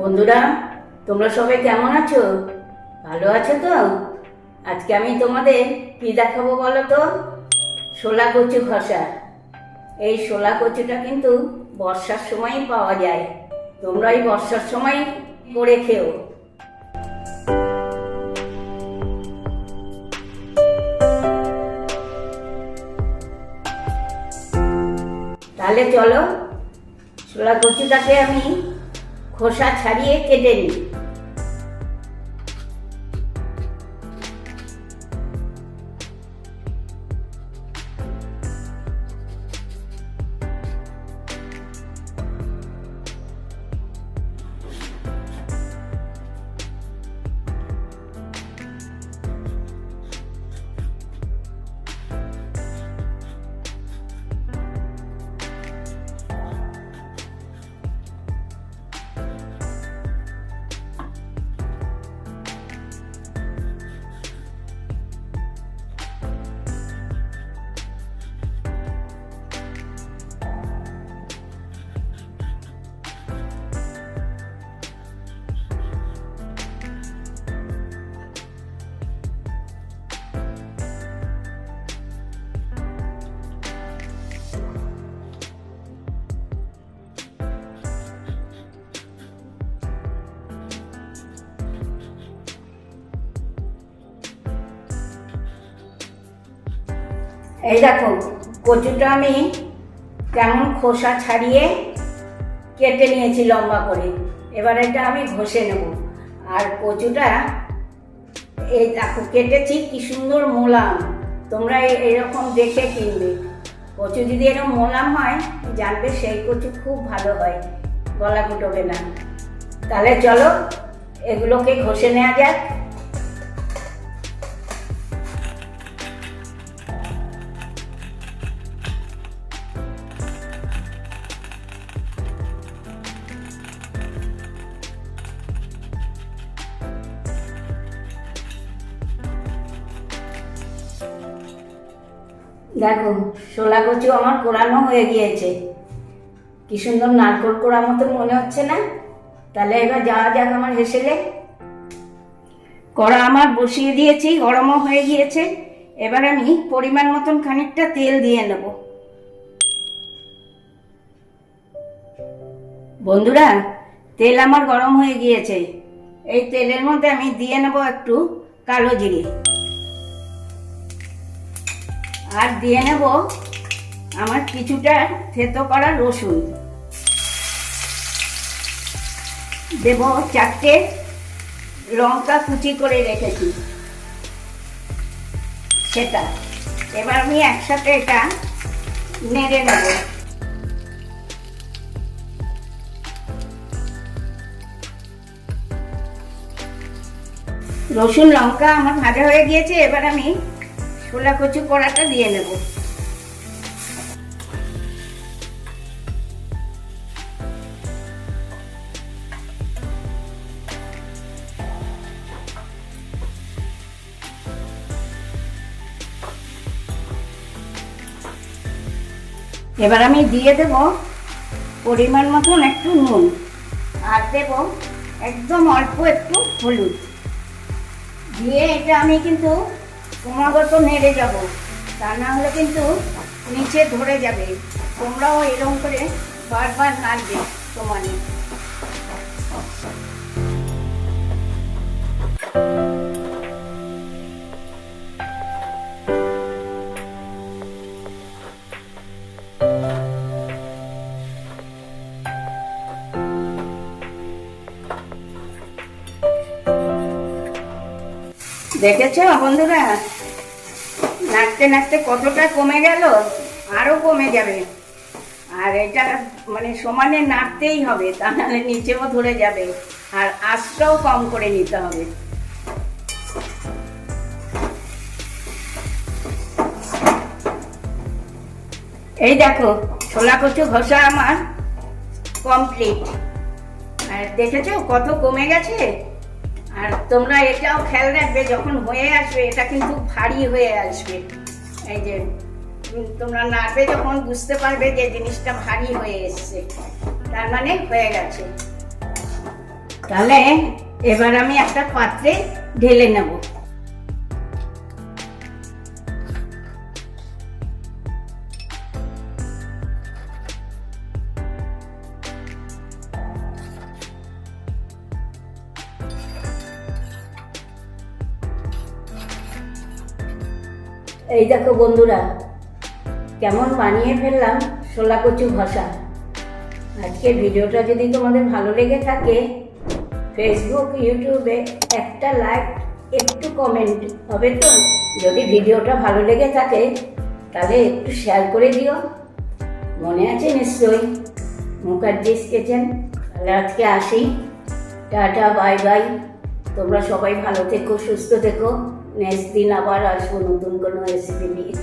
বন্ধুরা, তোমরা সবাই কেমন আছো? ভালো আছো তো? আজকে আমি তোমাদের কি দেখাবো বলো তো? শোলা কচু খসা। এই শোলা কচুটা কিন্তু বর্ষার সময়ই পাওয়া যায়। তোমরা এই বর্ষার সময় করে খেও। তাহলে চলো ছোলা কচুটাকে আমি খোসা ছাড়িয়ে কেটে নিই এই দেখো, কচুটা আমি কেমন খোসা ছাড়িয়ে কেটে নিয়েছি লম্বা করে। এবার এটা আমি ঘষে নেব। আর কচুটা এই দেখো, কেটেছি, কি সুন্দর মোলাম। তোমরা এরকম দেখে কিনবে। কচু যদি এরকম মোলাম হয়, জানবে সেই কচু খুব ভালো হয়, গলা কুটবে না। তাহলে চলো, এগুলোকে ঘষে নেওয়া যাক। দেখো শোলা কচু আমার কোরানো হয়ে গিয়েছে। কি সুন্দর নারকোল কোড়া মতন মনে হচ্ছে না? তাহলে এবার যাওয়া যাক আমার হেসেলে। কড়া আমার বসিয়ে দিয়েছি, গরমও হয়ে গিয়েছে। এবার আমি পরিমাণ মতন খানিকটা তেল দিয়ে নেব। বন্ধুরা, তেল আমার গরম হয়ে গিয়েছে। এই তেলের মধ্যে আমি দিয়ে নেব একটু কালো জিরে। আর দিয়ে নেব আমার কিছুটা থেতো করা রসুন। দেব চারটে লঙ্কা কুচি করে রেখেছি সেটা। এবার আমি একসাথে এটা নেড়ে নেব। রসুন, লঙ্কা আমার ভাজা হয়ে গিয়েছে, এবার আমি ছোলা কচু কড়াটা দিয়ে নেব। এবার আমি দিয়ে দেব পরিমাণ মতন একটু নুন আর দেব একদম অল্প একটু হলুদ। দিয়ে এটা আমি কিন্তু ক্রমাগত নেড়ে যাব। তা না হলে কিন্তু নিচে ধরে যাবে। তোমরাও এরকম করে বারবার নাড়বে সমানে দেখেছ বন্ধুরা? নাচতে নাচতে কতটা কমে গেল? আরও কমে যাবে। আর এটা মানে সমানে নাড়তেই হবে, তা নাহলে নিচেও ধরে যাবে। আর আঁচটাও কম করে নিতে হবে। এই দেখো, ছোলা কচু ঘষা আমার কমপ্লিট আর দেখেছ কত কমে গেছে? আর তোমরা এটাও খেয়াল রাখবে, যখন হয়ে আসবে, এটা কিন্তু ভারী হয়ে আসবে। এই যে তোমরা নাড়বে যখন, বুঝতে পারবে যে জিনিসটা ভারী হয়ে এসছে। তার মানে হয়ে গেছে। তাহলে এবার আমি একটা পাত্রে ঢেলে নেব। এই দেখো বন্ধুরা, কেমন বানিয়ে ফেললাম শোলা কচু ভাষা আজকের ভিডিওটা যদি তোমাদের ভালো লেগে থাকে ফেসবুক ইউটিউবে একটা লাইক একটু কমেন্ট হবে তো? যদি ভিডিওটা ভালো লেগে থাকে, তাহলে একটু শেয়ার করে দিও। মনে আছে নিশ্চয়ই? মুখার্জিস কিচেন। তাহলে আজকে আসি। টাটা বাই বাই তোমরা সবাই ভালো থেকো, সুস্থ থেকো। নেক্সট দিন আবার আসবো নতুন কোনো রেসিপি নিয়ে